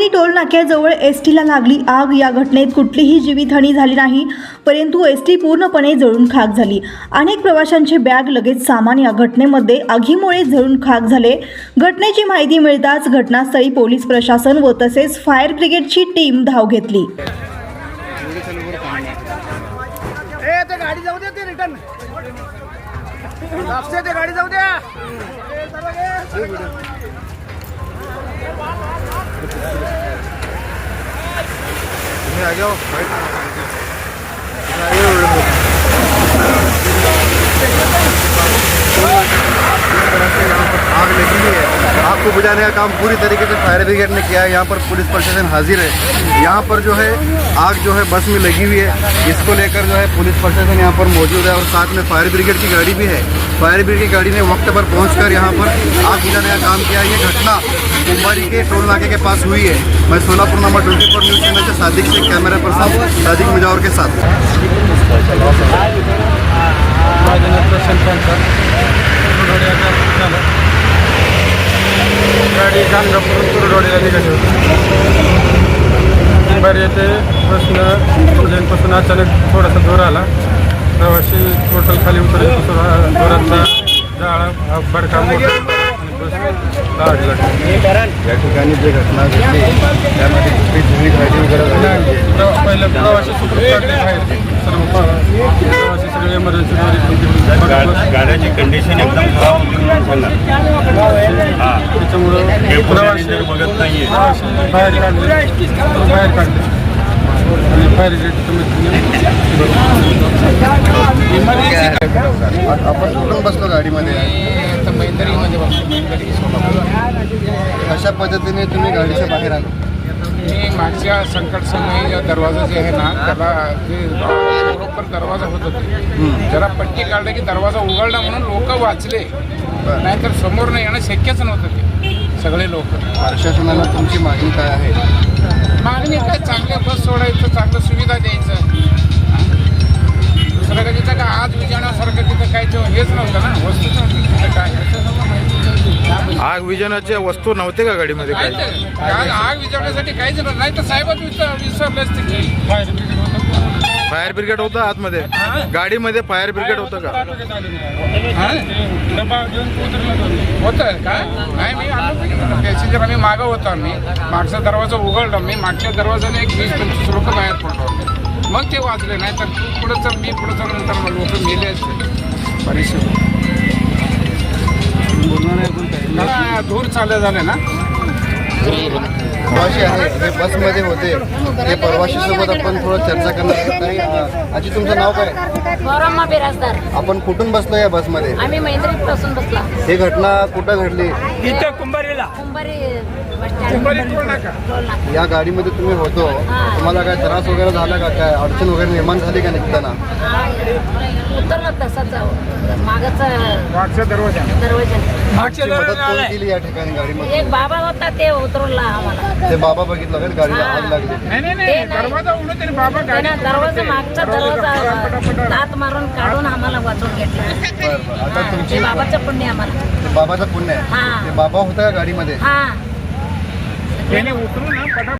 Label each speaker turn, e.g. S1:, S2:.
S1: कुंभारी toll नाक्याजवळ S टीला लागली आग. या घटनेत कुठलीही जीवितहानी झाली नाही परंतु एस टी पूर्णपणे जळून खाक झाली. अनेक प्रवाशांचे बॅग लगेच सामान या घटनेमध्ये आगीमुळे जळून खाक झाले. घटनेची माहिती मिळताच घटनास्थळी पोलीस प्रशासन व तसेच फायर ब्रिगेडची टीम धाव घेतली.
S2: गाडी
S3: आगे बढ़ो। इस तरह से यहाँ पर आग लगी हुई है को बुझाने का काम पूरी तरीके से फायर ब्रिगेड ने किया है। यहाँ पर पुलिस प्रशासन हाजिर है। यहाँ पर जो है, आग जो है बस में लगी हुई है। इसको लेकर जो है पुलिस प्रशासन यहाँ पर मौजूद है और साथ में फायर ब्रिगेड की गाड़ी भी है। फायर ब्रिगेड की गाड़ी ने वक्त पर पहुँच यहाँ पर आग बुझाने का काम किया। ये घटना कुंभारी के टोल नाके के पास हुई है। मैं Solapur number twenty news channel से सादिक से, कैमरा पर्सन सादिक मुजावर के साथ।
S4: गाणगापूर कुरडवाडीला निघाली होती. कुंभारी येथे बसनं उज्जैनपासून अचानक थोडासा जोर आला. प्रवासी टोटल खाली उतरले जोराचा जाळा मोठा लागली.
S3: या ठिकाणी जे घटना घडली त्यामध्ये
S4: पहिलं प्रवासी सर्व प- प्रवासी सगळे एमर्जन्सी
S5: गाड्याची कंडिशन एकदम खराब होती म्हणून सांगा हा.
S4: त्याच्यामुळं
S5: पुण्याने
S4: प्रवासी
S5: जर बघत नाहीये.
S4: प्रवासी बाहेर काढले सर्व बाहेर काढले आणि फायर ब्रिगेडच्या मदतीने
S3: आ- आपण कुठून बसलो गाडीमध्ये.
S2: तर मैत्रीमध्ये बसतो मैत्री सोलापूर
S3: कशा पद्धतीने तुम्ही गाडीच्या बाहेर आलो.
S2: मी मागच्या संकट समयी दरवाजा जे आहे ना त्याला जे बरोबर दरवाजा होत होते. जरा पट्टी काढली की दरवाजा उघडला म्हणून लोक वाचले. नाहीतर समोर नाही येणं शक्यच नव्हतं ते. सगळे लोक.
S3: प्रशासनाला तुमची मागणी काय आहे?
S2: मागणी काय? चांगलं बस सोडायचं चांगलं सुविधा द्यायचं. दुसरं का तिथं काय आज विजण्यासारखं तिथं काय हेच नव्हतं ना? वस्तूच नव्हती तिथं काय?
S4: आग विजनाच्या वस्तू नव्हते का गाडीमध्ये
S2: काय आग विजवण्यासाठी काहीच नाही तर साहेबच विसर विसरले असते की फायर ब्रिगेड होतं
S4: आतमध्ये. गाडीमध्ये फायर ब्रिगेड होतं का?
S2: होतं काय? नाही मी आलो पॅसेंजर आम्ही मागं होतो आम्ही. मागचा दरवाजा उघडला. मी मागच्या दरवाजाने एक वीस पंचवीस लोक बाहेर पडलो मग ते वाचले नाही तर तू पुढं चल मी पुढं चल नंतर लोक मेले असते. बरेचसे दूर चालले झाले ना.
S3: प्रवासी आहे हे बसमध्ये होते. ते प्रवाशीसोबत आपण थोडं चर्चा करणार आजी तुमचं नाव काय? आपण कुठून बसलो या बसमध्ये?
S6: आम्ही मैत्रीत पासून बसला.
S3: ही घटना कुठं घडली? या गाडीमध्ये तुम्ही होतो. तुम्हाला काय त्रास वगैरे झाला का? काय अडचण वगैरे निर्माण झाली का निघताना?
S6: उतरलं तसाच मागचा
S2: दरवाजा.
S6: दरवाजा.
S3: तुमची मदत कोण केली या ठिकाणी गाडीमध्ये?
S6: एक बाबा होता ते उतरवला आम्हाला.
S3: ते बाबा बघितलं का? गाडीला आग लागली.
S2: नाही नाही
S6: ते
S2: नाही.
S6: नाही.
S2: दरवाजा बाबा
S6: दरवाजा मागचा दरवाजा
S2: पटापट.
S6: दात मारून काढून आम्हाला वाचून घेतला.
S3: बरं बरं. आता
S6: हा,
S3: तुमची
S6: ते बाबाचं पुण्य आम्हाला.
S3: बाबाचं पुण्य आहे.
S6: हा.
S3: ते बाबा होता का गाडीमध्ये?
S6: हा
S2: त्याने उतरून ना पटापट